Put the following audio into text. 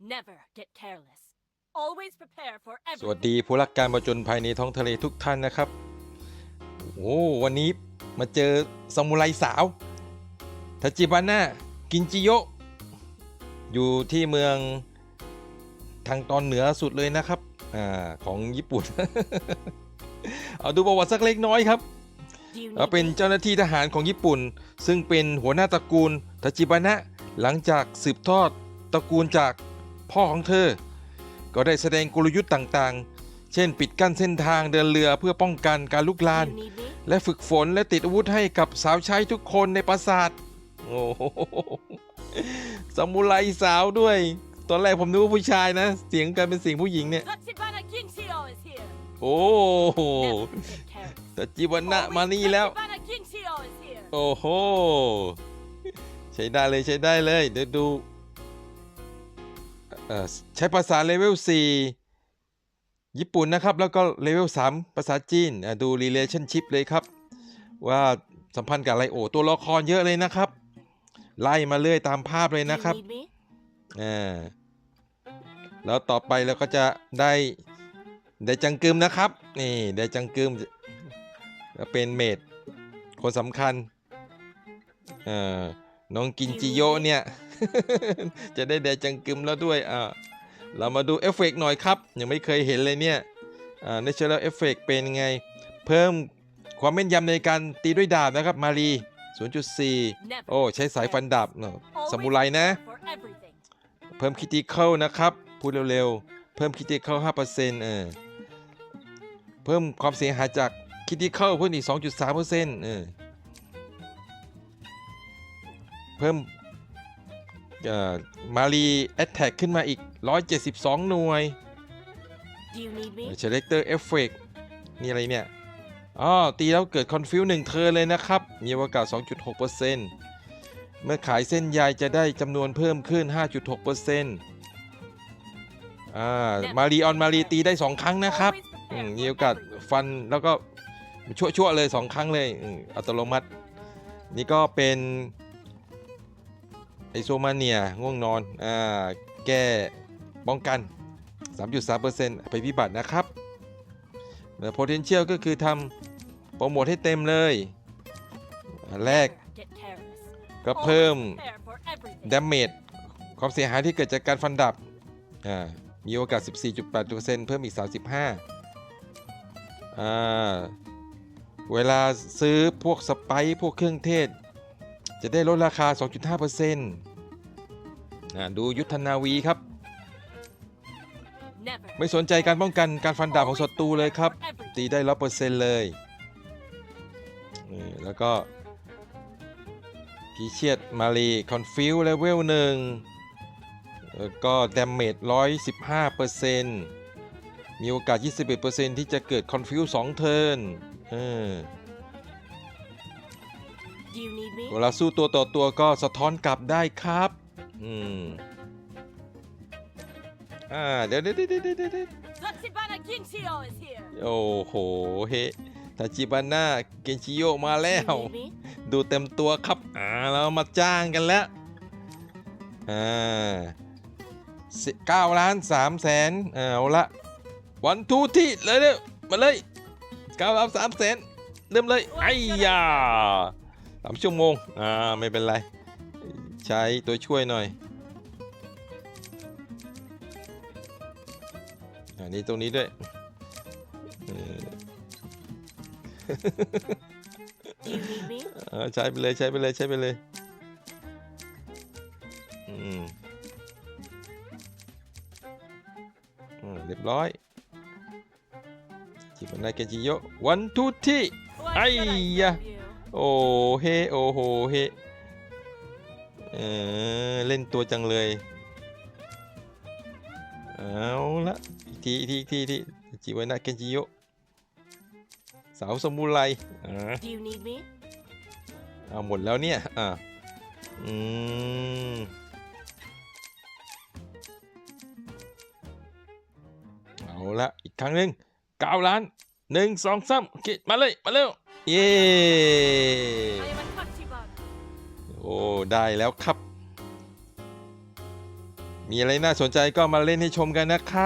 Never get careless. Always prepare for สวัส everything. ดีผู้รักการประจนภัยในท้องทะเลทุกท่านนะครับ โอ้วันนี้มาเจอซามูไรสาวทาจิบาน่ากินจิโยะอยู่ที่เมืองทางตอนเหนือสุดเลยนะครับอาของญี่ปุ่น เอาดูประวัติสักเล็กน้อยครับ Do you เรา need เป็น me? เจ้าหน้าที่ทหารของญี่ปุ่น ซึ่งเป็นหัวหน้าตระกูลทาจิบานะ หลังจากสืบทอดตระกูลจาก พ่อของเธอ ก็ได้แสดงกลยุทธ์ต่างๆ เช่น ปิดกั้นเส้นทางเดินเรือเพื่อป้องกันการลุกลาน และฝึกฝนและติดอาวุธให้กับสาวใช้ทุกคนในปราสาทโอ้โหซามูไรสาวด้วย ตอนแรกผมนึกว่าผู้ชายนะ เสียงกันเป็นเสียงผู้หญิงเนี่ย โอ้โหแต่จิวานะมานี่แล้ว โอ้โห ใช้ได้เลยใช้ได้เลย เดี๋ยวดู ใช้ภาษาเลเวล4ญี่ปุ่นนะครับ แล้วก็เลเวล3ภาษาจีนอะดู relationship เลยครับ ว่าสัมพันธ์กับอะไรโอ้ตัวละครเยอะเลยนะครับ ไล่มาเรื่อยตามภาพเลย Do you นะครับ need me? อ่าแล้วต่อไปเราก็จะได้ได้จังกึมนะครับนี่ได้จังกึมก็เป็นเมดคนสำคัญเอ่อ น้องกินจิโยะเนี่ย จะได้แดจังกึมแล้วด้วยอ่าเรามาดูเอฟเฟกต์หน่อยครับ ยังไม่เคยเห็นเลยเนี่ยอ่า Natural Effect เป็นไง เพิ่มความแม่นยำในการตีด้วยดาบนะครับมารี 0.4 Never. โอ้ ใช้สายฟันดาบเนอะ Always สมุไรนะ prepare for everything. เพิ่มคิติเคิลนะครับ พูดเร็วๆ เพิ่มคิติเคิล5%เออเพิ่มความเสียหายจากคิติเคิลเพิ่มอีก 2.3%เออ เพิ่มเอ่อมารีแอตแทกขึ้นมาอีก 172 หน่วย Do you need me? เชเลกเตอร์เอฟเฟกนี่อะไรเนี่ยอ๋อตีแล้วเกิดคอนฟิวหนึ่งเทอร์เลยนะครับ มีโอกาส 2.6%เมื่อขายเส้นใยจะได้จำนวนเพิ่มขึ้น 5.6%อ่ามารีออนมารีตีได้ 2 ครั้งนะครับ Always อื prepare ม for มีโอกาส everything. ฟันแล้วก็ชั่วๆเลย 2 ครั้งเลยอืมอัตโนมัติ นี่ก็เป็น ไอโซมาเนียง่วงนอนอ่าแก้ป้องกัน 3.3%ไปพิบัตินะครับแต่ potential ก็คือทำโปรโมทให้เต็มเลย แรกก็เพิ่ม damage ความเสียหายที่เกิดจากการฟันดับ อ่า มีโอกาส 14.8%เพิ่มอีก 35 อ่า เวลาซื้อพวกสไปซ์พวกเครื่องเทศ จะได้ลดราคา 2.5%อ่าดูยุทธนาวีครับ Never. ไม่สนใจการป้องกันการฟันดาบของศัตรูเลยครับ For everything. ตีได้ร้อยเปอร์เซ็นต์เลยนี่แล้วก็พีเชียดมารีคอนฟิวเลเวลหนึ่งแล้วก็ดาเมจร้อยสิบห้าเปอร์เซ็นต์มีโอกาส 21เปอร์เซ็นต์ที่จะเกิดคอนฟิวสองเทิร์นเออ เวลาสู้ตัวต่อตัวก็สะท้อนกลับได้ครับ อืม อ่า เดี๋ยวเดี๋ยวเดี๋ยวเดี๋ยวเดี๋ยวเดี๋ยว Tatsubana Kinshio is here. โอ้โห เฮทาจิบาน่าเกนชิโยมาแล้ Do ว you need me? ดูเต็มตัวครับ อ่า เรามาจ้างกันแล้ว อ่าสิเก้าล้านสามแสนเอาละวันทูที่เลยเด้อมาเลยเก้าล้านสามแสนเริ่มเลยไอ้ยา สามชั่วโมง อ่า ไม่เป็นไร ใช้ตัวช่วยหน่อย อันนี้ตรงนี้ด้วยออ Do you need me? เออใช้ไปเลยใช้ไปเลยใช้ไปเลยอืมอืมเรียบร้อยจิบันไดเกจิโยวันทูที่ไอ้ยะ โอ้เฮโอ้โหเฮเออเล่นตัวจังเลย เอาละอีกทีอีกทีอีกทีอีกทีจิบันไดเกนจิโยสาวสมุไรอ่า Do you need me? เอาหมดแล้วเนี่ย อะอืม เอาละอีกครั้งหนึ่งเก้าล้านหนึ่งสองสามโอเคมาเลย มาเร็ว เย้ ได้แล้วครับ มีอะไรน่าสนใจก็มาเล่นให้ชมกันนะครับ